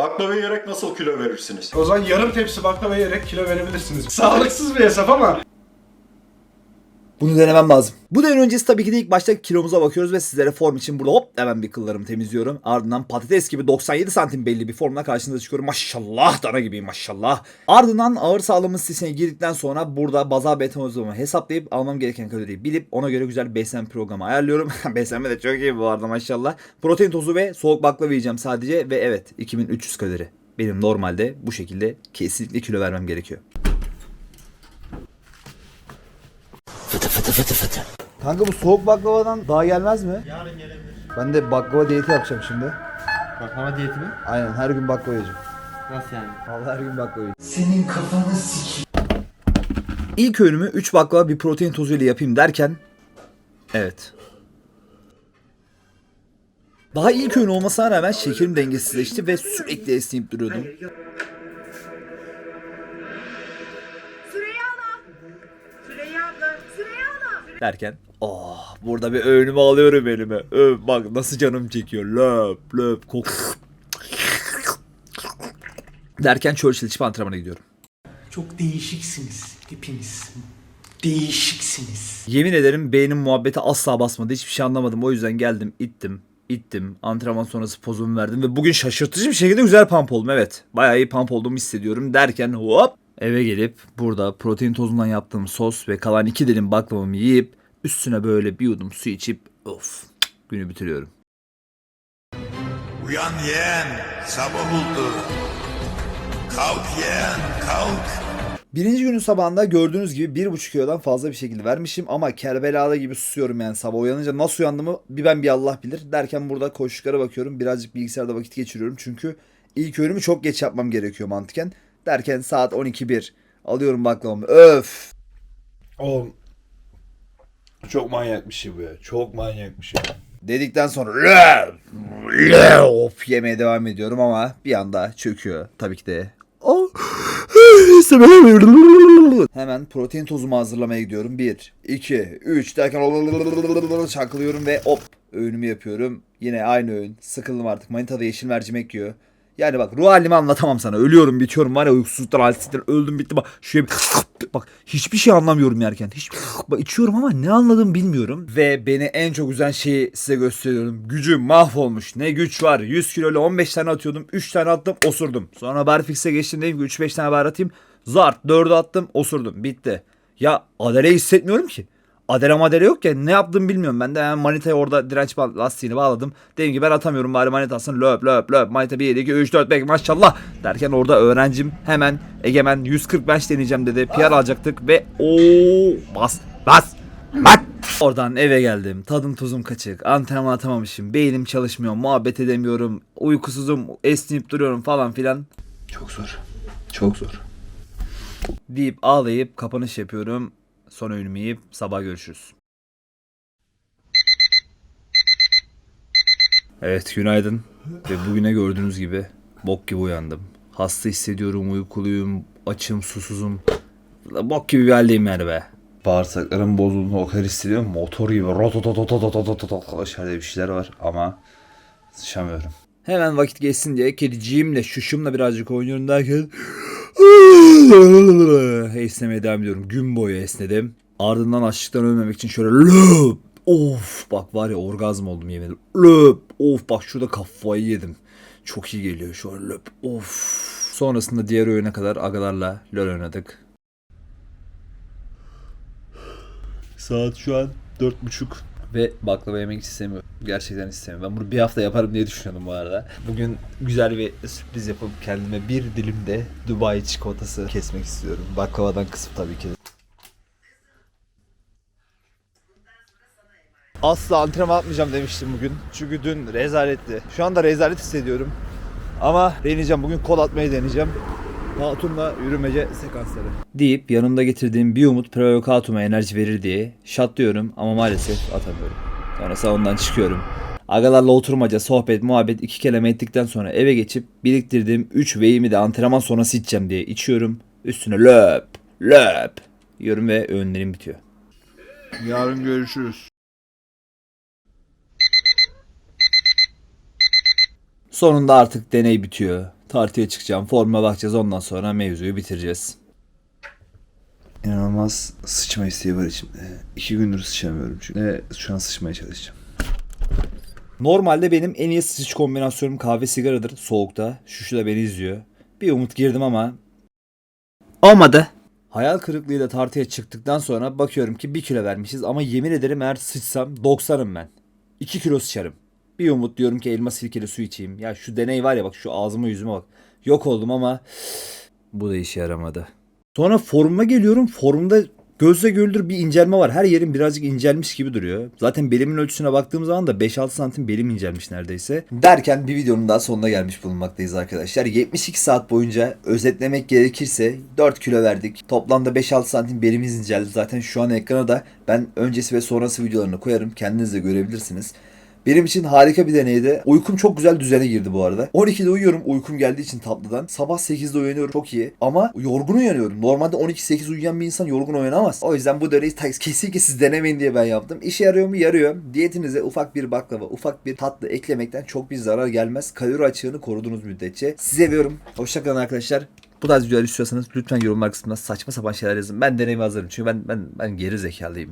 Baklava yiyerek nasıl kilo verirsiniz? O zaman yarım tepsi baklava yiyerek kilo verebilirsiniz. Sağlıksız bir hesap ama bunu denemem lazım. Bu dönem öncesi tabii ki de ilk başta kilomuza bakıyoruz ve sizlere form için burada hop hemen bir kıllarımı temizliyorum. Ardından patates gibi 97 santim belli bir formla karşınıza çıkıyorum. Maşallah dana gibi maşallah. Ardından ağır sağlığımın sitesine girdikten sonra burada bazal metabolizmamı hesaplayıp almam gereken kaloriyi bilip ona göre güzel beslenme programı ayarlıyorum. beslenme de çok iyi bu arada maşallah. Protein tozu ve soğuk baklava yiyeceğim sadece ve evet 2300 kalori. Benim normalde bu şekilde kesinlikle kilo vermem gerekiyor. fıtı fıtı fıtı. Kanka bu soğuk baklavadan daha gelmez mi? Yarın gelebilir. Ben de baklava diyeti yapacağım şimdi. Baklava diyeti mi? Aynen her gün baklava yiyeceğim. Nasıl yani? Vallahi her gün baklava yiyeceğim. Senin kafanı sik. İlk öğünümü 3 baklava bir protein tozu ile yapayım derken... Evet. Daha ilk öğün olmasına rağmen şekerim dengesizleşti ve sürekli esneyip duruyordum. derken oh burada bir önüme alıyorum elime. Öv, bak nasıl canım çekiyor. Löp löp kok. derken Churchill çip antrenmana gidiyorum. Çok değişiksiniz hepiniz. Değişiksiniz. Yemin ederim beynim muhabbete asla basmadı. Hiçbir şey anlamadım. O yüzden geldim ittim ittim. Antrenman sonrası pozumu verdim ve bugün şaşırtıcı bir şekilde güzel pump oldum. Evet bayağı iyi pump olduğumu hissediyorum derken hop Eve gelip burada protein tozundan yaptığım sos ve kalan iki dilim baklavamı yiyip üstüne böyle bir yudum su içip of günü bitiriyorum. Uyan yeğen sabah oldu. Kalk yeğen kalk. Birinci günün sabahında gördüğünüz gibi bir buçuk kilodan fazla bir şekilde vermişim ama Kerbela'da gibi susuyorum yani sabah uyanınca nasıl uyandığımı bir ben bir Allah bilir. Derken burada koştuklara bakıyorum birazcık bilgisayarda vakit geçiriyorum çünkü ilk öğünümü çok geç yapmam gerekiyor mantıken. Derken saat 12.1. Alıyorum baklavamı. Öf. Oğlum. Çok manyak bir şey bu ya. Çok manyak bir şey. Dedikten sonra of yemeye devam ediyorum ama bir anda çöküyor tabii ki de. Oh! Hemen protein tozumu hazırlamaya gidiyorum. 1, 2, 3 derken çakılıyorum ve hop öğünümü yapıyorum. Yine aynı öğün. Sıkıldım artık. Manita da yeşil mercimek yiyor. Yani bak ruh halimi anlatamam sana. Ölüyorum bitiyorum var ya uykusuzluktan halsizlikten öldüm bittim. Bak şuraya bir bak hiçbir şey anlamıyorum yerken. Hiç bak içiyorum ama ne anladım bilmiyorum. Ve beni en çok üzen şeyi size gösteriyorum. Gücüm mahvolmuş. Ne güç var. 100 kilo ile 15 tane atıyordum. 3 tane attım osurdum. Sonra barfix'e geçtim dedim ki 3-5 tane bar atayım. Zart 4'ü attım osurdum. Bitti. Ya adale hissetmiyorum ki adere madere yok ya ne yaptığımı bilmiyorum ben de hemen manitaya orada direnç lastiğini bağladım. Dedim ki ben atamıyorum bari manita atsın löp löp löp manita 1 2 3 4 5 maşallah derken orada öğrencim hemen egemen 145 deneyeceğim dedi. Ah. PR alacaktık ve o bas bas bas Oradan eve geldim. Tadım tuzum kaçık. Antrenman atamamışım. Beynim çalışmıyor. Muhabbet edemiyorum. Uykusuzum. Esneyip duruyorum falan filan. Çok zor. Çok zor. Deyip ağlayıp kapanış yapıyorum. Son öğünümü sabah görüşürüz. Evet günaydın. Ve bugüne gördüğünüz gibi bok gibi uyandım. Hasta hissediyorum, uykuluyum, açım, susuzum. Bok gibi bir haldeyim yani be. Bağırsaklarım bozulduğunu o kadar hissediyorum. Motor gibi aşağıda bir şeyler var ama sıçamıyorum. Hemen vakit geçsin diye kediciğimle şuşumla birazcık oynuyorum derken esnemeye devam ediyorum. Gün boyu esnedim. Ardından açlıktan ölmemek için şöyle löp. Of bak var ya orgazm oldum yemin ederim. Of bak şurada kafayı yedim. Çok iyi geliyor şu an löp. Of. Sonrasında diğer oyuna kadar agalarla LoL oynadık. Saat şu an dört buçuk. Ve baklava yemek istemiyorum. Gerçekten istemiyorum. Ben bunu bir hafta yaparım diye düşünüyordum bu arada. Bugün güzel bir sürpriz yapıp kendime bir dilim de Dubai çikolatası kesmek istiyorum. Baklavadan kısıp tabii ki. Asla antrenman atmayacağım demiştim bugün. Çünkü dün rezaletti. Şu anda rezalet hissediyorum. Ama deneyeceğim. Bugün kol atmayı deneyeceğim. Hatun'la yürümece sekansları. Deyip yanımda getirdiğim bir umut pre-workout'uma enerji verir diye şatlıyorum ama maalesef atamıyorum. Sonra salondan çıkıyorum. Agalarla oturmaca, sohbet, muhabbet iki kelime ettikten sonra eve geçip biriktirdiğim 3 veyimi de antrenman sonrası içeceğim diye içiyorum. Üstüne löp, löp yiyorum ve öğünlerim bitiyor. Yarın görüşürüz. Sonunda artık deney bitiyor. Tartıya çıkacağım, formuna bakacağız ondan sonra mevzuyu bitireceğiz. İnanılmaz sıçma isteği var içimde. İki gündür sıçamıyorum çünkü. Ve şu an sıçmaya çalışacağım. Normalde benim en iyi sıç kombinasyonum kahve sigaradır soğukta. Şuşu da beni izliyor. Bir umut girdim ama olmadı. Hayal kırıklığıyla tartıya çıktıktan sonra bakıyorum ki 1 kilo vermişiz ama yemin ederim eğer sıçsam 90'ım ben. 2 kilo sıçarım. Bir umut diyorum ki elma sirkeli su içeyim. Ya şu deney var ya bak şu ağzıma yüzüme bak. Yok oldum ama bu da işe yaramadı. Sonra formuma geliyorum. Formumda gözle görülür bir incelme var. Her yerim birazcık incelmiş gibi duruyor. Zaten belimin ölçüsüne baktığım zaman da 5-6 santim belim incelmiş neredeyse. Derken bir videonun daha sonuna gelmiş bulunmaktayız arkadaşlar. 72 saat boyunca özetlemek gerekirse 4 kilo verdik. Toplamda 5-6 santim belimiz inceldi. Zaten şu an ekrana da ben öncesi ve sonrası videolarını koyarım. Kendiniz de görebilirsiniz. Benim için harika bir deneydi. Uykum çok güzel düzene girdi bu arada. 12'de uyuyorum uykum geldiği için tatlıdan. Sabah 8'de uyanıyorum çok iyi. Ama yorgun uyanıyorum. Normalde 12-8 uyuyan bir insan yorgun uyanamaz. O yüzden bu deneyi kesinlikle siz denemeyin diye ben yaptım. İşe yarıyor mu? Yarıyor. Diyetinize ufak bir baklava, ufak bir tatlı eklemekten çok bir zarar gelmez. Kalori açığını koruduğunuz müddetçe. Sizi seviyorum. Hoşçakalın arkadaşlar. Bu tarz videolar istiyorsanız lütfen yorumlar kısmına saçma sapan şeyler yazın. Ben deneyime hazırım. Çünkü ben ben ben geri zekalıyım.